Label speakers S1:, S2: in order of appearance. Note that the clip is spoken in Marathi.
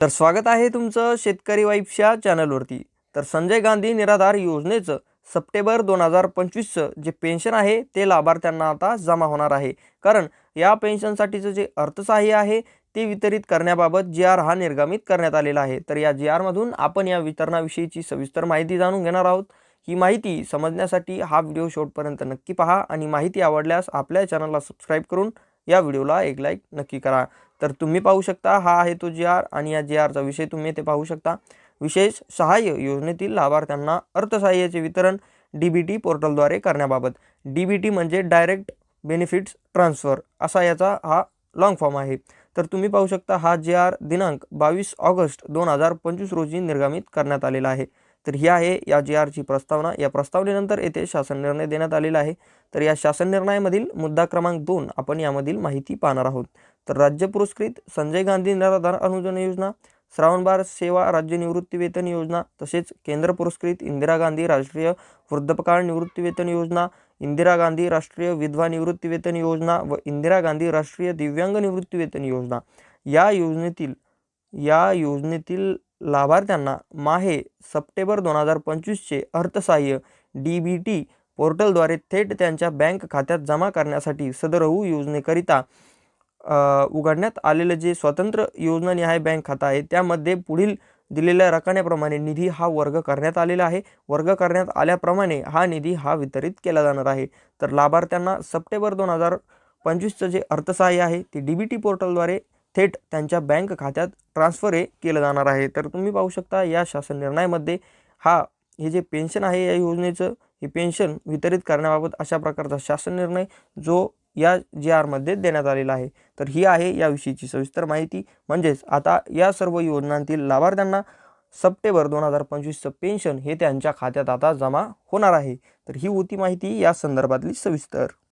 S1: तर स्वागत आहे तुमचं शेतकरी वाईफच्या चॅनलवरती. तर संजय गांधी निराधार योजनेचं सप्टेंबर दोन हजार पंचवीसचं जे पेन्शन आहे ते लाभार्थ्यांना आता जमा होणार आहे. कारण या पेन्शनसाठीचं जे अर्थसहाय्य आहे ते वितरित करण्याबाबत जी आर हा निर्गमित करण्यात आलेला आहे. तर या जी आरमधून आपण या वितरणाविषयीची सविस्तर माहिती जाणून घेणार आहोत. ही माहिती समजण्यासाठी हा व्हिडिओ शेवटपर्यंत नक्की पहा आणि माहिती आवडल्यास आपल्या चॅनलला सबस्क्राईब करून या व्हिडिओला एक लाईक नक्की करा. तर तुम्ही पाहू शकता हा आहे तो जी आर आणि या जी आरचा विषय तुम्ही ते पाहू शकता. विशेष सहाय्य योजनेतील लाभार्थ्यांना अर्थसहाय्याचे वितरण डी बी टी पोर्टलद्वारे करण्याबाबत. डी बी टी म्हणजे डायरेक्ट बेनिफिट्स ट्रान्सफर असा याचा हा लॉंग फॉर्म आहे. तर तुम्ही पाहू शकता हा जे आर दिनांक बावीस ऑगस्ट दोन हजार पंचवीस रोजी निर्गमित करण्यात आलेला आहे. तर ही आहे या जी आरची प्रस्तावना. या प्रस्तावनेनंतर येथे शासन निर्णय देण्यात आलेला आहे. तर या शासन निर्णयामधील मुद्दा क्रमांक दोन आपण यामधील माहिती पाहणार आहोत. तर राज्य पुरस्कृत संजय गांधी निराधार अनुदान योजना श्रावणबार सेवा राज्य निवृत्ती वेतन योजना तसेच केंद्र पुरस्कृत इंदिरा गांधी राष्ट्रीय वृद्धपकाळ निवृत्ती वेतन योजना इंदिरा गांधी राष्ट्रीय विधवा निवृत्ती वेतन योजना व इंदिरा गांधी राष्ट्रीय दिव्यांग निवृत्ती वेतन योजना. या योजनेतील या योजनेतील लाभार्थ्यांना माहे सप्टेंबर दोन हजार पंचवीसचे अर्थसहाय्य डी बी टी पोर्टलद्वारे थेट त्यांच्या बँक खात्यात जमा करण्यासाठी सदरहू योजनेकरिता उघडण्यात आलेलं जे स्वतंत्र योजना निहाय बँक खातं आहे त्यामध्ये पुढील दिलेल्या रकण्याप्रमाणे निधी हा वर्ग करण्यात आलेला आहे. वर्ग करण्यात आल्याप्रमाणे हा निधी हा वितरित केला जाणार आहे. तर लाभार्थ्यांना सप्टेंबर दोन हजार पंचवीसचं जे अर्थसहाय्य आहे ते डी बी टी पोर्टलद्वारे थेट त्यांच्या बँक खात्यात ट्रान्सफर हे केलं जाणार आहे. तर तुम्ही पाहू शकता या शासन निर्णयामध्ये हा हे जे पेन्शन आहे या योजनेचं हे पेन्शन वितरित करण्याबाबत अशा प्रकारचा शासन निर्णय जो या जी आरमध्ये देण्यात आलेला आहे. तर ही आहे याविषयीची सविस्तर माहिती. म्हणजेच आता या सर्व योजनांतील लाभार्थ्यांना सप्टेंबर दोन हजार पंचवीसचं पेन्शन हे त्यांच्या खात्यात आता जमा होणार आहे. तर ही होती माहिती या संदर्भातली सविस्तर.